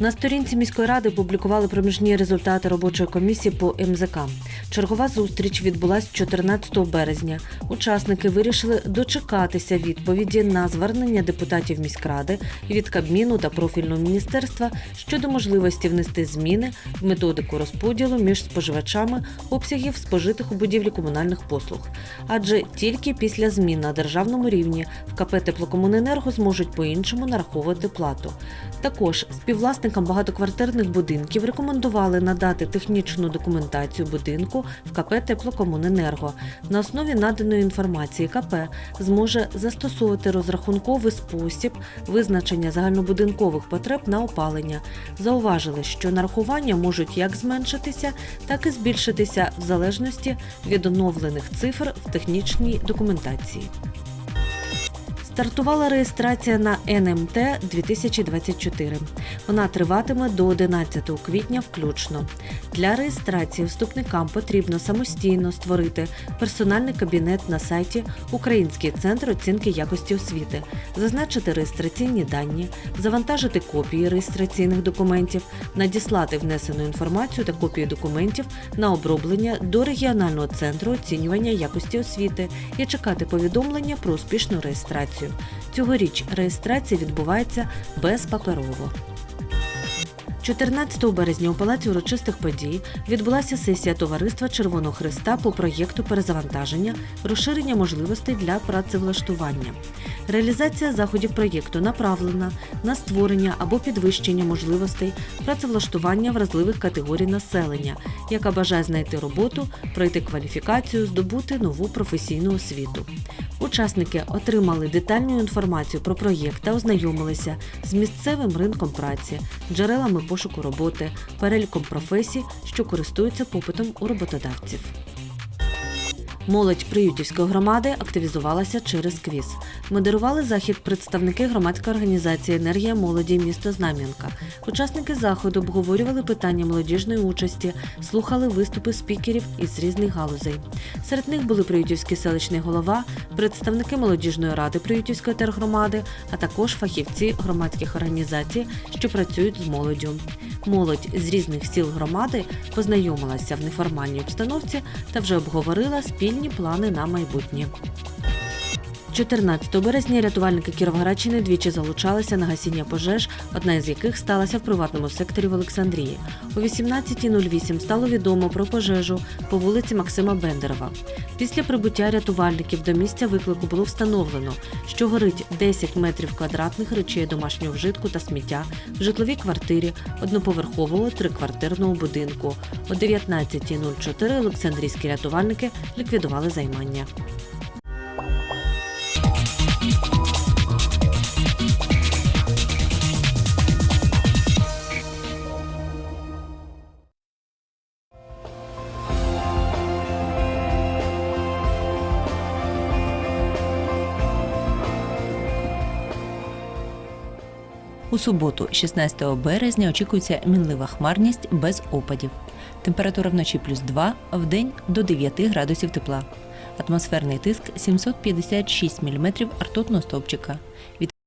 На сторінці міської ради публікували проміжні результати робочої комісії по МЗК. Чергова зустріч відбулась 14 березня. Учасники вирішили дочекатися відповіді на звернення депутатів міськради від Кабміну та профільного міністерства щодо можливості внести зміни в методику розподілу між споживачами обсягів спожитих у будівлі комунальних послуг. Адже тільки після змін на державному рівні в КП Теплокомуненерго зможуть по-іншому нараховувати плату. Також співвласникам багатоквартирних будинків рекомендували надати технічну документацію будинку в КП Теплокомуненерго. На основі наданої інформації КП зможе застосовувати розрахунковий спосіб визначення загальнобудинкових потреб на опалення. Зауважили, що нарахування можуть як зменшитися, так і збільшитися в залежності від оновлених цифр в технічній документації. Стартувала реєстрація на НМТ 2024. Вона триватиме до 11 квітня включно. Для реєстрації вступникам потрібно самостійно створити персональний кабінет на сайті Український центр оцінки якості освіти, зазначити реєстраційні дані, завантажити копії реєстраційних документів, надіслати внесену інформацію та копії документів на оброблення до регіонального центру оцінювання якості освіти і чекати повідомлення про успішну реєстрацію. Цьогоріч реєстрація відбувається безпаперово. 14 березня у Палаці урочистих подій відбулася сесія товариства Червоного Христа по проєкту перезавантаження, розширення можливостей для працевлаштування. Реалізація заходів проєкту направлена на створення або підвищення можливостей працевлаштування вразливих категорій населення, яка бажає знайти роботу, пройти кваліфікацію, здобути нову професійну освіту. Учасники отримали детальну інформацію про проєкт та ознайомилися з місцевим ринком праці, джерелами пошуку роботи, переліком професій, що користуються попитом у роботодавців. Молодь Приютівської громади активізувалася через квіз. Модерували захід представники громадської організації Енергія молоді місто Знам'янка. Учасники заходу обговорювали питання молодіжної участі, слухали виступи спікерів із різних галузей. Серед них були Приютівський селищний голова, представники молодіжної ради Приютівської тергромади, а також фахівці громадських організацій, що працюють з молоддю. Молодь з різних сіл громади познайомилася в неформальній обстановці та вже обговорила спільні плани на майбутнє. 14 березня рятувальники Кіровоградщини двічі залучалися на гасіння пожеж, одна із яких сталася в приватному секторі в Олександрії. О 18.08 стало відомо про пожежу по вулиці Максима Бендерова. Після прибуття рятувальників до місця виклику було встановлено, що горить 10 метрів квадратних речей домашнього вжитку та сміття в житловій квартирі одноповерхового триквартирного будинку. О 19.04 олександрійські рятувальники ліквідували займання. У суботу, 16 березня, очікується мінлива хмарність без опадів. Температура вночі плюс 2, в день до 9 градусів тепла. Атмосферний тиск 756 мм ртутного стовпчика.